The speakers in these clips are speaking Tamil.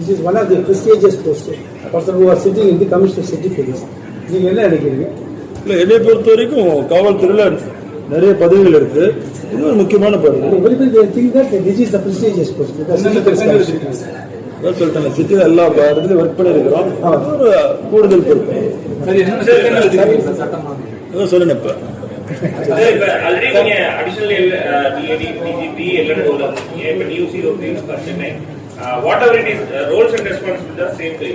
This is one of the prestigious post person who are sitting in the commissioner city police நீங்க என்ன நினைக்கிறீங்க? இல்லை என்னை பொறுத்த வரைக்கும் காவல்துறையில் நிறைய பதவிகள் இருக்குது இது ஒரு முக்கியமான பதவி. Everybody think that this is the prestigious post because city police commissioner அதான் சொல்லிட்டேன் சிட்டியில் எல்லா இடத்துலையும் ஒர்க் பண்ணியிருக்கிறோம் அது ஒரு கூடுதல் பொறுப்பு. அதான் சொன்னேன் இப்போ. Additional whatever it is roles and responsibility தான் சேம் டு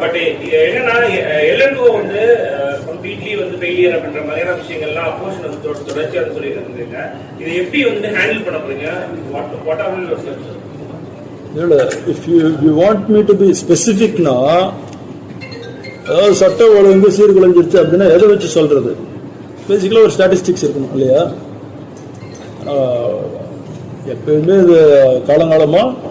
பட் என்னன்னா uh, எல்என்ஓ வந்து uh, கம்ப்ளீட்லி வந்து ஃபெயிலியர் அப்படின்ற மாதிரியான விஷயங்கள்லாம் அப்போஷன் வந்து தொடர்ச்சியாக சொல்லிட்டு இருந்தீங்க இதை எப்படி வந்து ஹேண்டில் பண்ண போறீங்க what what are your steps இல்லை if you you want me to be ஸ்பெசிஃபிக்னா அதாவது சட்ட ஒழுங்கு சீர்குலைஞ்சிருச்சு அப்படின்னா எதை வச்சு சொல்றது? பேசிக்கலாக ஒரு ஸ்டாட்டிஸ்டிக்ஸ் இருக்கணும் இல்லையா? எப்பயுமே இது காலங்காலமாக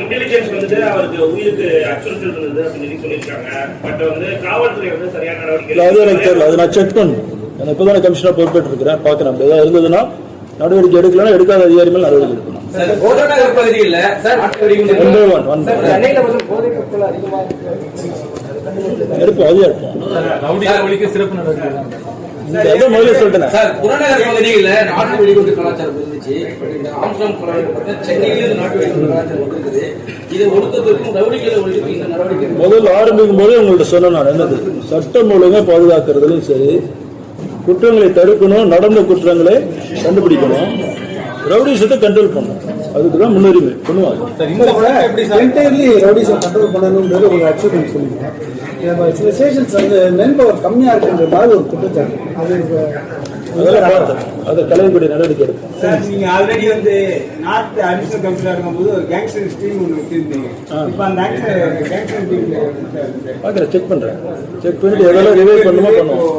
இன்டெலிஜென்ஸ் வந்து அவருக்கு உயிருக்கு அச்சுறுத்தல் இருந்தது அப்படின்னு சொல்லி சொல்லியிருக்காங்க. பட் வந்து காவல்துறை வந்து சரியான நடவடிக்கை இல்லை அது எனக்கு தெரியல. அதை நான் செக் பண்ணணும் நான் இப்போ தான் கமிஷனர் பொறுப்பேற்று இருக்கிறேன் பார்க்குறேன். அப்படி ஏதாவது இருந்ததுன்னா நடவடிக்கை எடுக்கலன்னா எடுக்காத அதிகாரி மேல் நடவடிக்கை எடுக்கணும். கோதநகர் பகுதியில் நாட்டு வெடிகுண்டு ஒன் பை ஒன் ஒன் சென்னையில வந்து போதைப் பொருட்கள் அதிகமாக எடுப்போம் அதிகம் சிறப்பு நடவடிக்கை முதல்ல சொல்லிட்டேன். சார் புறநகர் பகுதியில் நாட்டு வெடிகுண்டு கலாச்சாரம் இருந்துச்சு. பட் இந்த ஆம்ஸ்டாங் கொலை பார்த்தா சென்னையிலும் நாட்டு வெடிகுண்டு கலாச்சாரம் இருக்குது இதை ஒடுக்கிறதுக்கும் ரவுடிகளை ஒழிக்க இந்த நடவடிக்கை எடுக்கணும். முதல்ல ஆரம்பிக்கும் போதே உங்கள்ட்ட சொன்னேன் நான் என்னது? சட்டம் ஒழுங்கை பாதுகாக்கிறதுலையும் சரி குற்றங்களை தடுக்கணும் நடந்த குற்றங்களை கண்டுபிடிக்கணும் ரவுடிசத்தை கண்ட்ரோல் பண்ணணும். அதுக்கு தான் முன்னுரிமை பண்ணுவாங்க என்டையர்லி ரவுடிஸை கண்ட்ரோல் பண்ணணுன்றது ஒரு அச்சீவ்மெண்ட் சொல்லுங்க. நம்ம ஸ்டேஷன்ஸ் வந்து மென் பவர் கம்மியா இருக்குன்ற மாதிரி ஒரு குற்றச்சாட்டு. அது அதை கலையக்கூடிய நடவடிக்கை எடுப்போம் சார். நீங்க ஆல்ரெடி வந்து நார்த் அடிஷனல் கமிஷனர் இருக்கும்போது ஒரு கேங்ஸ்டர் டீம் ஒன்று வச்சிருந்தீங்க. ஆ. இப்போ அந்த கேங்ஸ்டர் டீம் பார்க்குறேன் செக் பண்ணுறேன் செக் பண்ணிட்டு எதெல்லாம் ரிவைவ் பண்ணுமோ பண்ணுவோம்.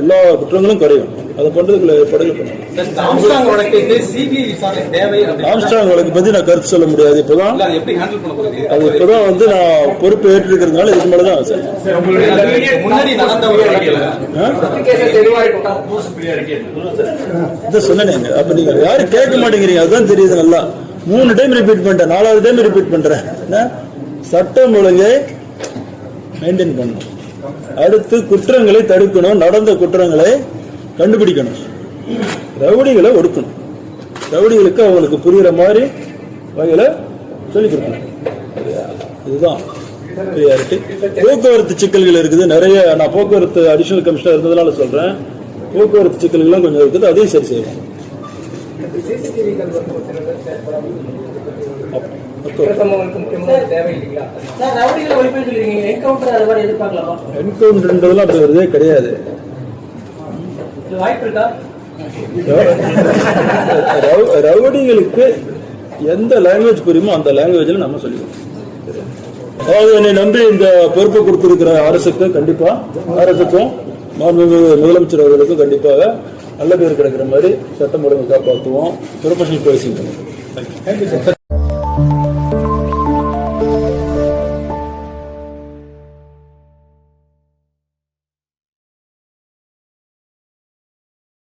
எல்லா குற்றங்களும் குறையும் அதை பண்றதுக்குள்ள பண்ணணும். ஆம்ஸ்டாங் ஆம்ஸ்டாங் வழக்கு பத்தி நான் கருத்து சொல்ல முடியாது இப்போதான். இல்ல, அதை எப்படி ஹேண்டில் பண்ண போறீங்க அது இப்போதான் வந்து நான் பொறுப்பு ஏற்றிருக்கிறதுனால இதுக்கு மேலே தான் சார் இதை சொன்னேங்க அப்ப நீங்க யாரும் கேட்க மாட்டேங்கிறீங்க. அதுதான் தெரியுது நல்லா. மூணு டைம் ரிப்பீட் பண்ணிட்டேன். நாலாவது டைம் ரிப்பீட் பண்றேன்? சட்டம் ஒழுங்கை மெயின்டைன் பண்ணணும். அடுத்து குற்றங்களை தடுக்கணும் நடந்த குற்றங்களை கண்டுபிடிக்கணும். ரவுடிகளை ஒடுக்கணும். ரவுடிகளுக்கு அவங்களுக்கு புரியுற மாதிரி வகையில சொல்லிக் கொடுக்கணும். இதுதான் போக்குவரத்து சிக்கல்கள் இருக்குது. நிறைய நான் போக்குவரத்து அடிஷனல் கமிஷனர் இருந்ததுனால சொல்றேன். போக்குவரத்து சிக்கல்கள்லாம் கொஞ்சம் இருக்குது. அதையும் சரி செய்வோம் குற்றசம்பவங்களுக்கு முக்கியமான தேவை இல்லைங்களா? சார் ரவுடிகளை ஒழிப்புன்னு சொல்லிருக்கீங்க என்கவுண்டர் அது மாதிரி எதிர்பார்க்கலாமா என்கவுண்டர்ன்றதெல்லாம் அப்படி வருதே கிடையாது. ரவுடிகளுக்கு எந்த லாங்குவேஜ் புரியுமோ அந்த லாங்குவேஜில் நம்ம சொல்லிக்கணும் அதாவது என்னை நம்பி இந்த பொறுப்பை கொடுத்திருக்கிற அரசுக்கு கண்டிப்பா அரசுக்கும் மாண்புமிகு முதலமைச்சர் அவர்களுக்கும் கண்டிப்பாக நல்ல பேர் கிடைக்கிற மாதிரி சட்டம் ஒழுங்கு காப்பாற்றுவோம். Thank you sir